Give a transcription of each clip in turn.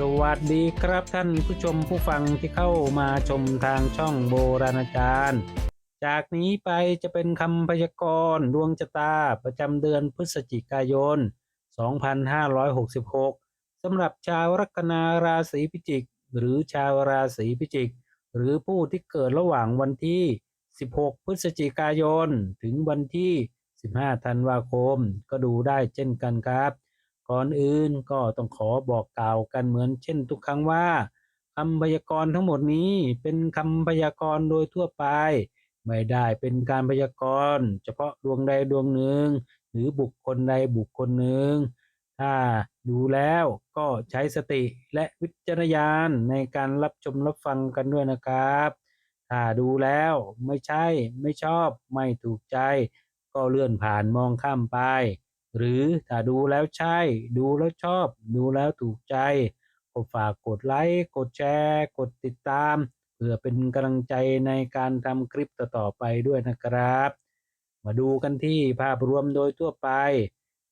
สวัสดีครับท่านผู้ชมผู้ฟังที่เข้ามาชมทางช่องโบราณอาจารย์ จากนี้ไปจะเป็นคำพยากรณ์ดวงชะตาประจำเดือนพฤศจิกายน 2566 สำหรับชาวลัคนาราศีพิจิก หรือชาวราศีพิจิก หรือผู้ที่เกิดระหว่างวันที่ 16 พฤศจิกายน ถึงวันที่ 15 ธันวาคม ก็ดูได้เช่นกันครับ ก่อนอื่นก็ต้องขอบอกกล่าวกันเหมือนเช่นทุกครั้งว่าคำพยากรณ์ทั้งหมดนี้เป็นคำพยากรณ์โดยทั่วไป ไม่ได้เป็นการพยากรณ์เฉพาะดวงใดดวงหนึ่ง หรือบุคคลใดบุคคลหนึ่ง ถ้าดูแล้วก็ใช้สติและวิจารณญาณในการรับชมรับฟังกันด้วยนะครับ ถ้าดูแล้วไม่ใช่ไม่ชอบไม่ถูกใจ ก็เลื่อนผ่านมองข้ามไป หรือถ้าดูแล้วใช่ ดูแล้วชอบ ดูแล้วถูกใจก็ฝากกดไลค์ กดแชร์ กดติดตาม เพื่อเป็นกำลังใจในการทำคลิปต่อๆไปด้วยนะครับ มาดูกันที่ภาพรวมโดยทั่วไป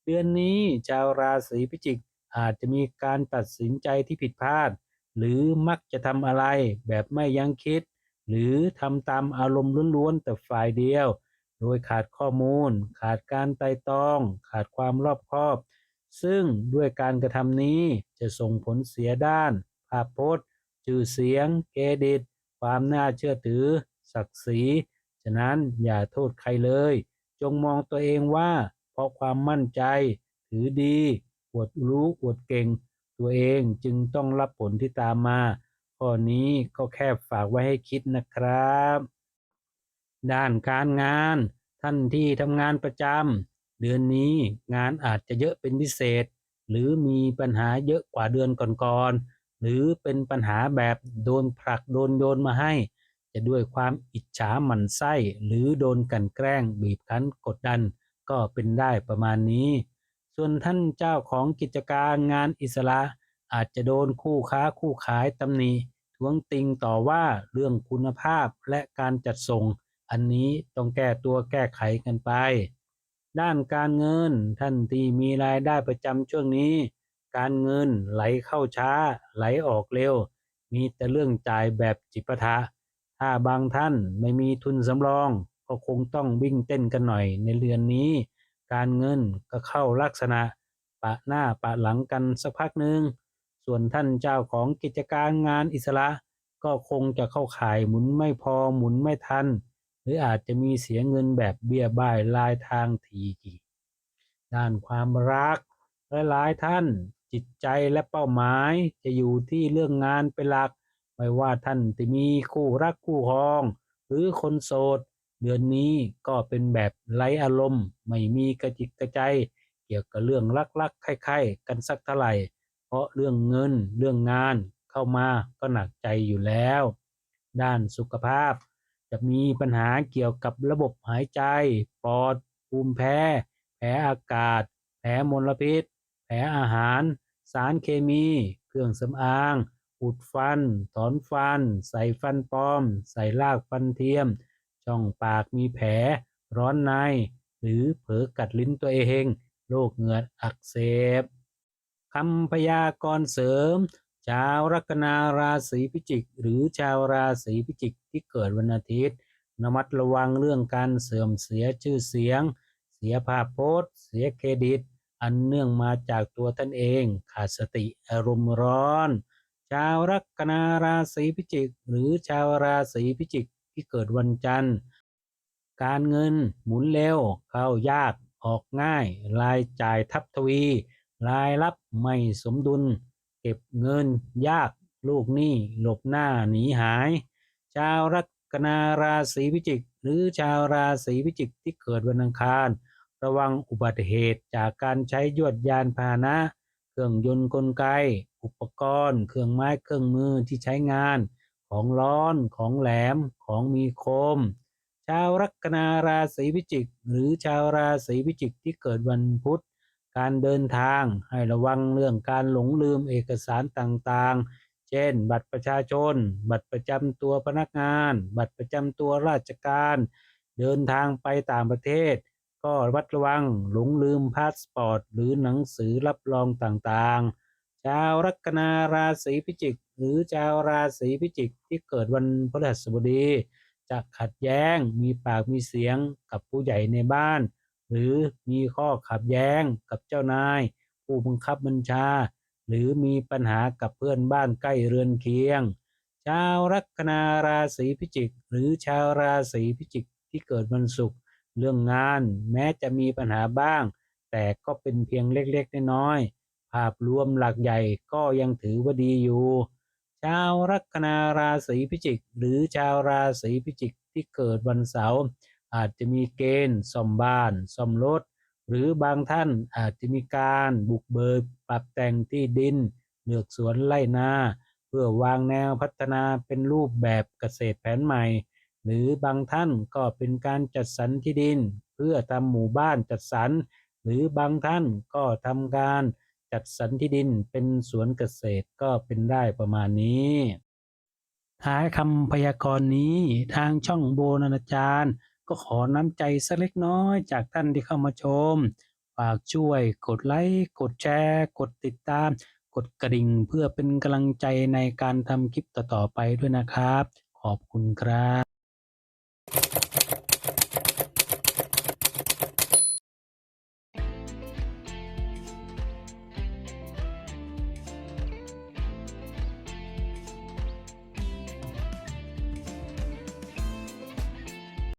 เดือนนี้ชาวราศีพิจิกอาจจะมีการตัดสินใจที่ผิดพลาด หรือมักจะทำอะไรแบบไม่ยั้งคิด หรือทำตามอารมณ์ล้วนๆแต่ฝ่ายเดียว โดยขาดข้อมูล ขาดการไต่ตอง ขาดความรอบคอบ ซึ่งด้วยการกระทำนี้จะส่งผลเสียด้าน ภาพพจน์ ชื่อเสียง เครดิต ความน่าเชื่อถือ ศักดิ์ศรี ฉะนั้นอย่าโทษใครเลย จงมองตัวเองว่า เพราะความมั่นใจ ถือดี อวดรู้อวดเก่ง ตัวเองจึงต้องรับผลที่ตามมา ข้อนี้ก็แค่ฝากไว้ให้คิดนะครับ ด้านการงาน ท่านที่ทำงานประจำเดือนนี้งานอาจจะเยอะเป็นพิเศษ หรือมีปัญหาเยอะกว่าเดือนก่อนๆหรือเป็นปัญหาแบบโดนผลักโดนโยนมาให้ จะด้วยความอิจฉาหมั่นไส้ หรือโดนกันแกล้งบีบคั้นกดดัน ก็เป็นได้ประมาณนี้ ส่วนท่านเจ้าของกิจการงานอิสระอาจจะโดนคู่ค้าคู่ขายตำหนิท้วงติงต่อว่าเรื่องคุณภาพและการจัดส่ง อันนี้ต้องแก้ตัวแก้ไขกันไป ด้านการเงินท่านที่มีรายได้ประจำช่วงนี้ การเงินไหลเข้าช้า ไหลออกเร็ว มีแต่เรื่องจ่ายแบบจิปาถะถ้าบางท่านไม่มีทุนสำรอง ก็คงต้องวิ่งเต้นกันหน่อยในเรือนนี้ การเงินก็เข้าลักษณะ ปะหน้าปะหลังกันสักพักหนึ่งส่วนท่านเจ้าของกิจการงานอิสระ ก็คงจะเข้าข่ายหมุนไม่พอหมุนไม่ทัน หรืออาจจะมีเสียเงินแบบเบี้ยบ่ายลายทางทีกี่ด้านความรักหลายๆท่านจิตใจและเป้าหมายจะอยู่ที่เรื่องงานเป็นหลัก ไม่ว่าท่านจะมีคู่รักคู่ครอง หรือคนโสด เดือนนี้ก็เป็นแบบไร้อารมณ์ ไม่มีกระจิกกระใจ เกี่ยวกับเรื่องรักๆใครๆกันสักเท่าไหร่ เพราะเรื่องเงินเรื่องงานเข้ามาก็หนักใจอยู่แล้ว ด้านสุขภาพ จะมีปัญหาเกี่ยวกับระบบหายใจ ปอด ภูมิแพ้แพ้อากาศแพ้มลพิษแพ้อาหาร สารเคมี เครื่องสำอาง อุดฟัน ถอนฟัน ใส่ฟันปลอม ใส่รากฟันเทียม ช่องปากมีแผล ร้อนใน หรือเผลอกัดลิ้นตัวเอง โรคเหงือกอักเสบคำพยากรณ์เสริม ชาวลัคนาราศีพิจิก หรือชาวราศีพิจิกที่เกิดวันอาทิตย์ระมัดระวังเรื่องการเสื่อมเสียชื่อเสียง เสียภาพโพจน์เสียเครดิต อันเนื่องมาจากตัวท่านเอง ขาดสติอารมณ์ร้อน ชาวลัคนาราศีพิจิก หรือชาวราศีพิจิกที่เกิดวันจันทร์ การเงินหมุนเร็วเข้ายากออกง่าย รายจ่ายทับทวี รายรับไม่สมดุล เก็บเงินยากลูกหนี้หลบหน้าหนีหาย ชาวลัคนาราศีพิจิก หรือชาวราศีพิจิกที่เกิดวันอังคาร ระวังอุบัติเหตุจากการใช้ยวดยานพาหนะ เครื่องยนต์กลไก อุปกรณ์ เครื่องไม้เครื่องมือที่ใช้งาน ของร้อนของแหลมของมีคม ชาวลัคนาราศีพิจิก หรือชาวราศีพิจิกที่เกิดวันพุธ การเดินทาง ให้ระวังเรื่องการหลงลืมเอกสารต่างๆ เช่น บัตรประชาชน บัตรประจำตัวพนักงาน บัตรประจำตัวราชการ เดินทางไปต่างประเทศ ก็ระมัดระวังหลงลืมพาสปอร์ต หรือหนังสือรับรองต่างๆ ชาวลัคนาราศีพิจิก หรือชาวราศีพิจิกที่เกิดวันพฤหัสบดี จะขัดแย้งมีปากมีเสียงกับผู้ใหญ่ในบ้าน หรือมีข้อขัดแย้งกับเจ้านาย ผู้บังคับบัญชา หรือมีปัญหากับเพื่อนบ้านใกล้เรือนเคียง ชาวลัคนาราศีพิจิก หรือชาวราศีพิจิกที่เกิดวันศุกร์เรื่องงานแม้จะมีปัญหาบ้าง แต่ก็เป็นเพียงเล็กๆน้อยๆภาพรวมหลักใหญ่ก็ยังถือว่าดีอยู่ ชาวลัคนาราศีพิจิก หรือชาวราศีพิจิกที่เกิดวันเสาร์ อาจจะมีเกณฑ์ซ่อมบ้านซ่อมรถ หรือบางท่านอาจจะมีการบุกเบิกปรับแต่งที่ดินเลือกสวนไร่นาเพื่อวางแนวพัฒนาเป็นรูปแบบเกษตรแผนใหม่ หรือบางท่านก็เป็นการจัดสรรที่ดิน เพื่อทำหมู่บ้านจัดสรรหรือบางท่านก็ทำการจัดสรรที่ดินเป็นสวนเกษตรก็เป็นได้ประมาณนี้ท้ายคำพยากรณ์นี้ทางช่องโบนานาจารย์ ก็ขอน้ำใจสักเล็กน้อยจากท่านที่เข้ามาชม ฝากช่วยกดไลค์กดแชร์ กดติดตาม กดกระดิ่งเพื่อเป็นกำลังใจในการทำคลิปต่อๆไปด้วยนะครับ ขอบคุณครับ